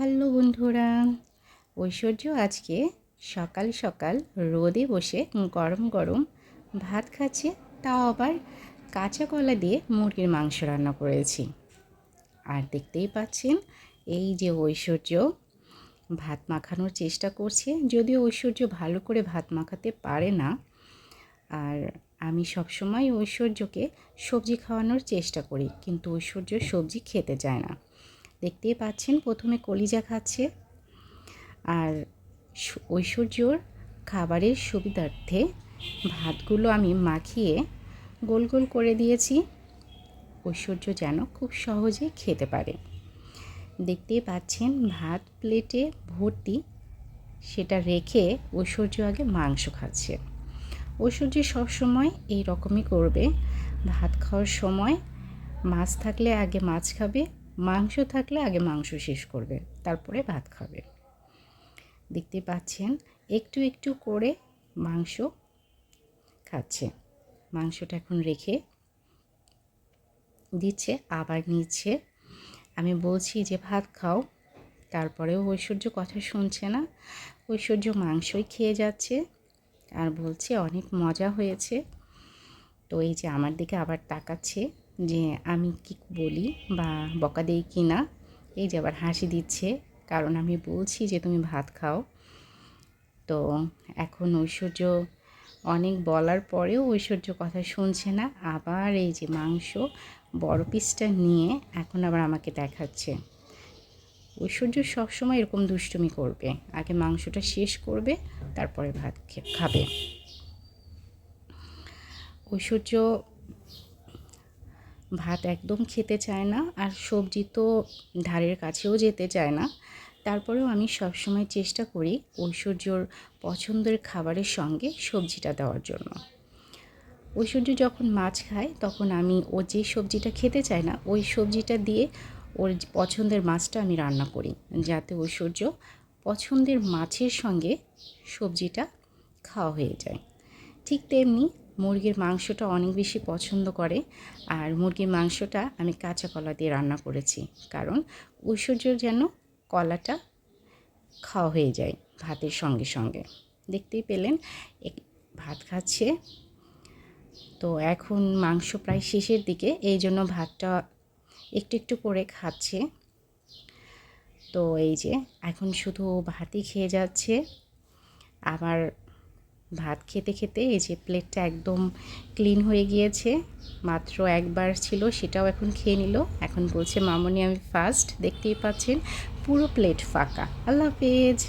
Hello বন্ধুরা, ঐশ্বর্য আজকে সকাল সকাল রোদে বসে গরম গরম ভাত খাচ্ছে, তাও আবার কাঁচা কলা দিয়ে মুরগির মাংস রান্না করেছি। আর দেখতেই পাচ্ছেন, এই যে ঐশ্বর্য ভাত মাখানোর চেষ্টা করছে, যদিও ঐশ্বর্য ভালো করে ভাত মাখাতে পারে না। আর আমি সবসময় ঐশ্বর্যকে সবজি খাওয়ানোর চেষ্টা করি, কিন্তু ঐশ্বর্য সবজি খেতে চায় না। দেখতেই পাচ্ছেন, প্রথমে কলিজা খাচ্ছে আর ঐশ্বর্যর খাবারের সুবিধার্থে ভাতগুলো আমি মাখিয়ে গোল গোল করে দিয়েছি। ঐশ্বর্য যেন খুব সহজে খেতে পারে। দেখতেই পাচ্ছেন, ভাত প্লেটে ভর্তি সেটা রেখে ঐশ্বর্য আগে মাংস খাচ্ছে। ঐশ্বর্য সবসময় এই রকমই করবে। ভাত খাওয়ার সময় মাছ থাকলে আগে মাছ খাবে মাংস থাকলে আগে মাংস শেষ করবে, তারপরে ভাত খাবে। দেখতে পাচ্ছেন, একটু একটু করে মাংস খাচ্ছে। মাংসটা এখন রেখে দিচ্ছে, আবার নিচ্ছে। আমি বলছি যে, ভাত খাও। তারপরেও ঐশ্বর্য কথা শুনছে না। ঐশ্বর্য মাংসই খেয়ে যাচ্ছে আর বলছে, অনেক মজা হয়েছে। তো এই যে, আমার দিকে আবার তাকাচ্ছে। যে আমি কি বলি বা বকা দেই কি না, এই যে আবার হাসি দিচ্ছে, কারণ আমি বলছি যে তুমি ভাত খাও। তো এখন ঐশ্বর্য অনেক বলার পরেও ঐশ্বর্য কথা শুনছে না, আবার এই যে মাংস বড় পিসটা নিয়ে এখন আবার আমাকে দেখাচ্ছে। ঐশ্বর্য সবসময় এরকম দুষ্টুমি করবে, আগে মাংসটা শেষ করবে, তারপরে ভাত খাবে। ঐশ্বর্য ভাত একদম খেতে চায় না আর সবজি তো ধারের কাছেও যেতে চায় না। তারপরেও আমি সবসময় চেষ্টা করি ঐশ্বর্যর পছন্দের খাবারের সঙ্গে সবজিটা দেওয়ার জন্য। ঐশ্বর্য যখন মাছ খায় তখন আমি ও যে সবজিটা খেতে চায় না, ওই সবজিটা দিয়ে ওর পছন্দের মাছটা আমি রান্না করি। যাতে ঐশ্বর্য পছন্দের মাছের সঙ্গে সবজিটা খাওয়া হয়ে যায়। ঠিক তেমনি মুরগির মাংসটা অনেক বেশি পছন্দ করে। আর মুরগির মাংসটা আমি কাঁচা কলা দিয়ে রান্না করেছি। কারণ ঐশ্বর্যর যেন কলাটা খাওয়া হয়ে যায় ভাতের সঙ্গে সঙ্গে। দেখতেই পেলেন ভাত খাচ্ছে। তো এখন মাংস প্রায় শেষের দিকে, এই জন্য ভাতটা একটু একটু করে খাচ্ছে। তো এই যে, এখন শুধু ভাতই খেয়ে যাচ্ছে। আবার ভাত খেতে খেতে এই যে প্লেটটা একদম ক্লিন হয়ে গিয়েছে, মাত্র একবার ছিল, সেটাও এখন খেয়ে নিল। এখন বলছে, মামনি, আমি ফার্স্ট, দেখতেই পাচ্ছেন, পুরো প্লেট ফাঁকা। আল্লাহ হাফেজ।